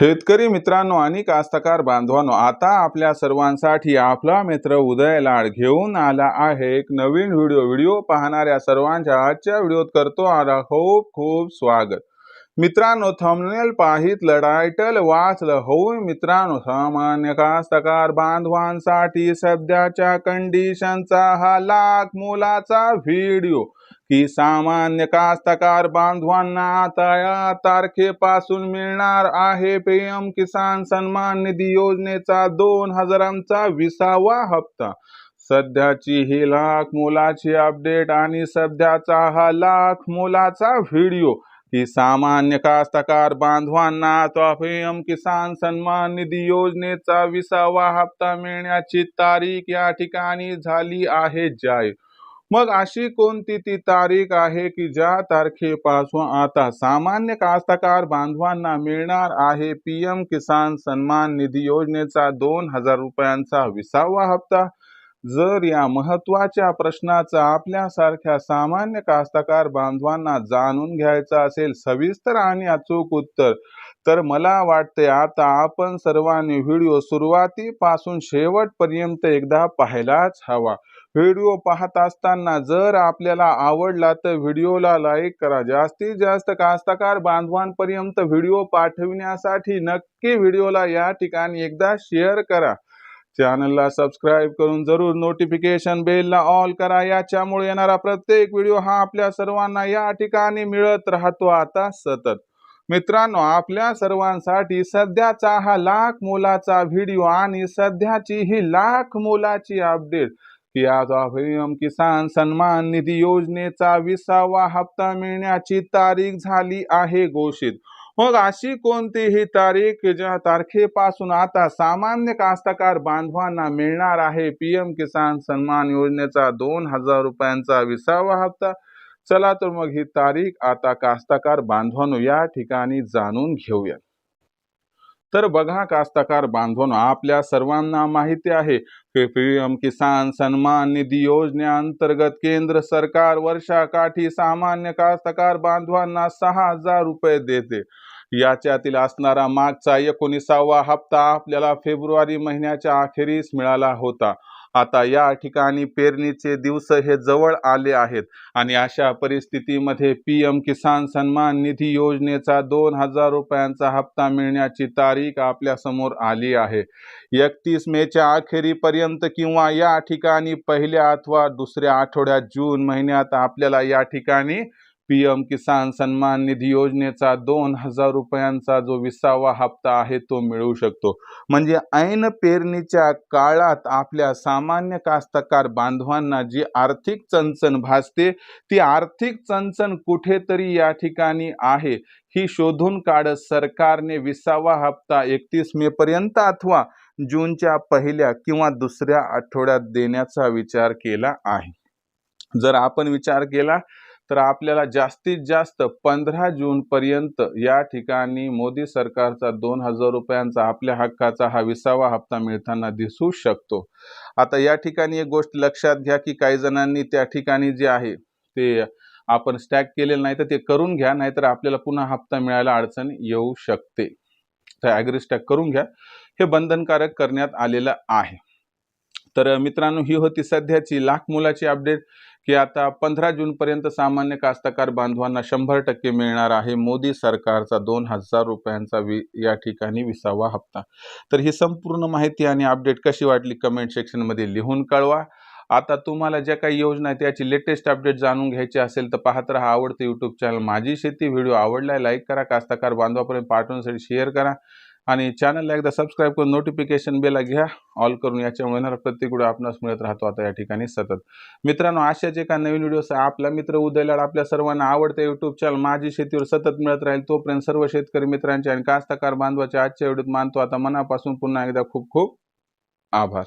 शेतकरी मित्रांनो आणि कास्तकार बांधवांनो आता आपल्या सर्वांसाठी आपला मित्र उदय लाड घेऊन आला आहे एक नवीन व्हिडिओ. व्हिडिओ पाहणाऱ्या सर्वांच्या आजच्या व्हिडिओत करतो आला खूप खूप स्वागत. मित्रांनो थंबनेल पाहितलं टायटल वाचलं होय मित्रांनो सामान्य कास्तकार बांधवांसाठी सध्याच्या कंडिशनचा हा लाख मोलाचा व्हिडिओ की सामान्य कास्तकार बांधवांना आता या तारखेपासून मिळणार आहे पीएम किसान सन्मान निधी योजनेचा दोन हजारांचा विसावा हप्ता. सध्याची ही लाख मोलाची अपडेट आणि सध्याचा हा लाख मोलाचा व्हिडिओ. की सामान्य कास्तकार बांधवांना आता पीएम किसान सन्मान निधी योजनेचा विसावा हप्ता मिळण्याची तारीख या ठिकाणी झाली आहे जाहीर. मग अशी कोणती ती तारीख आहे की ज्या तारखेपासून आता सामान्य कास्तकार बांधवांना मिळणार आहे पीएम किसान सन्मान निधी योजनेचा दोन हजार रुपयांचा विसावा हप्ता? जर या महत्त्वाच्या प्रश्नाचं आपल्यासारख्या सामान्य कास्तकार बांधवांना जाणून घ्यायचं असेल सविस्तर आणि अचूक उत्तर तर मला वाटते आता आपण सर्वांनी व्हिडिओ सुरुवातीपासून शेवटपर्यंत एकदा पाहायलाच हवा. व्हिडिओ पाहत असताना जर आपल्याला आवडला तर व्हिडिओला लाईक करा. जास्तीत जास्त कास्तकार बांधवांपर्यंत व्हिडिओ पाठविण्यासाठी नक्की व्हिडिओला या ठिकाणी एकदा शेअर करा. चॅनलला सबस्क्राईब करून जरूर नोटिफिकेशन बेलला ऑल करा. याच्यामुळे येणारा प्रत्येक व्हिडिओ हा आपल्या सर्वांना या ठिकाणी मिळत राहतो आता सतत. मित्रांनो आपल्या सर्वांसाठी सध्याचा हा लाख मोलाचा व्हिडिओ आणि सध्याची ही लाख मोलाची अपडेट की आज पीएम किसान सन्मान निधी योजनेचा विसावा हप्ता मिळण्याची तारीख झाली आहे घोषित. मग अशी कोणतीही तारीख ज्या तारखेपासून आता सामान्य कास्तकार बांधवांना मिळणार आहे? पीएम किसान सन्मान योजनेचा दोन हजार रुपयांचा विसावा हप्ता. चला तर मग ही तारीख आता कास्तकार बांधवांनो या ठिकाणी जाणून घेऊया तर बघा कास्तकार बांधवांनो आपल्या सर्वांना माहिती आहे की पीएम किसान सन्मान निधी योजनेअंतर्गत केंद्र सरकार वर्षाकाठी सामान्य कास्तकार बांधवांना सहा हजार रुपये देते. याच्यातील असणारा मागचा एकोणीसावा हप्ता आपल्याला फेब्रुवारी महिन्याच्या अखेरीस मिळाला होता. आता या ठिकाणी पेरणीचे दिवस हे जवळ आले आहेत. आणि अशा परिस्थितीमध्ये पी एम किसान सन्मान निधी योजनेचा दोन हजार रुपयांचा हप्ता मिळण्याची तारीख आपल्यासमोर आली आहे. एकतीस मेच्या अखेरीपर्यंत किंवा या ठिकाणी पहिल्या अथवा दुसऱ्या आठवड्यात जून महिन्यात आपल्याला या ठिकाणी पी एम किसान सन्मान निधी योजनेचा दोन हजार रुपयांचा जो विसावा हप्ता आहे तो मिळू शकतो. म्हणजे ऐन पेरणीच्या काळात आपल्या सामान्य कास्तकार बांधवांना जी आर्थिक चणचण भासते ती आर्थिक चणचण कुठेतरी या ठिकाणी आहे. ही शोधून काढत सरकारने विसावा हप्ता एकतीस मे पर्यंत अथवा जूनच्या पहिल्या किंवा दुसऱ्या आठवड्यात देण्याचा विचार केला आहे. जर आपण विचार केला तर आपल्याला जास्तीत जास्त पंधरा जूनपर्यंत या ठिकाणी मोदी सरकारचा दोन हजार रुपयांचा आपल्या हक्काचा हा विसावा हप्ता मिळताना दिसू शकतो. आता या ठिकाणी एक गोष्ट लक्षात घ्या की काही जणांनी त्या ठिकाणी जे आहे ते आपण स्टॅक केलेलं नाही तर ते करून घ्या नाहीतर आपल्याला पुन्हा हप्ता मिळायला अडचण येऊ शकते. तर ॲग्री स्टॅक करून घ्या. हे बंधनकारक करण्यात आलेलं आहे. तर मित्रांनो ही होती सध्याची लाख मुलाची अपडेट की आता पंधरा जूनपर्यंत सामान्य कास्तकार बांधवांना शंभर टक्के मिळणार आहे. मोदी सरकारचा दोन हजार रुपयांचा वि या ठिकाणी विसावा हप्ता. तर ही संपूर्ण माहिती आणि अपडेट कशी वाटली कमेंट सेक्शनमध्ये लिहून कळवा. आता तुम्हाला ज्या काही योजना आहेत त्याची लेटेस्ट अपडेट जाणून घ्यायची असेल तर पाहत राहा आवडतं यूट्यूब चॅनल माझी शेती व्हिडिओ आवडलाय लाईक करा. कास्तकार बांधवापर्यंत पाठवण्यासाठी शेअर करा. आणि चॅनलला एकदा सबस्क्राईब करून नोटिफिकेशन बेला घ्या. ऑल करून याच्यामुळे येणारा प्रत्येक व्हिडिओ आपणास मिळत राहतो आता या ठिकाणी सतत. मित्रांनो अशाच एका नवीन व्हिडिओ आपला मित्र उदयलाड आपल्या सर्वांना आवडते यूट्यूब चॅनल माझी शेतीवर सतत मिळत राहील. तोपर्यंत सर्व शेतकरी मित्रांचे आणि कास्तकार बांधवाच्या आजच्या व्हिडिओत मानतो. आता मनापासून पुन्हा एकदा खूप खूप आभार.